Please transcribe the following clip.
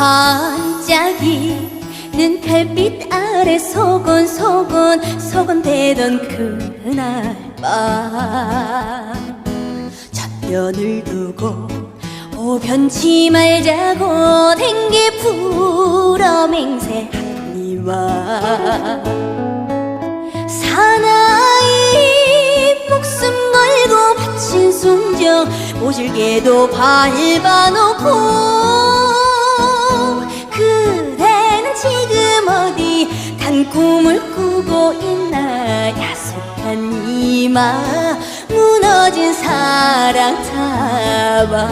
반짝이는 별빛 아래 소곤 소곤 소곤 대던 그날 밤. 전면을 두고 오변치 말자고 댕기 풀어 맹세하니와 사나이 목숨 걸고 바친 순정 모질게도 밟아놓고 마 무너진 사랑 타봐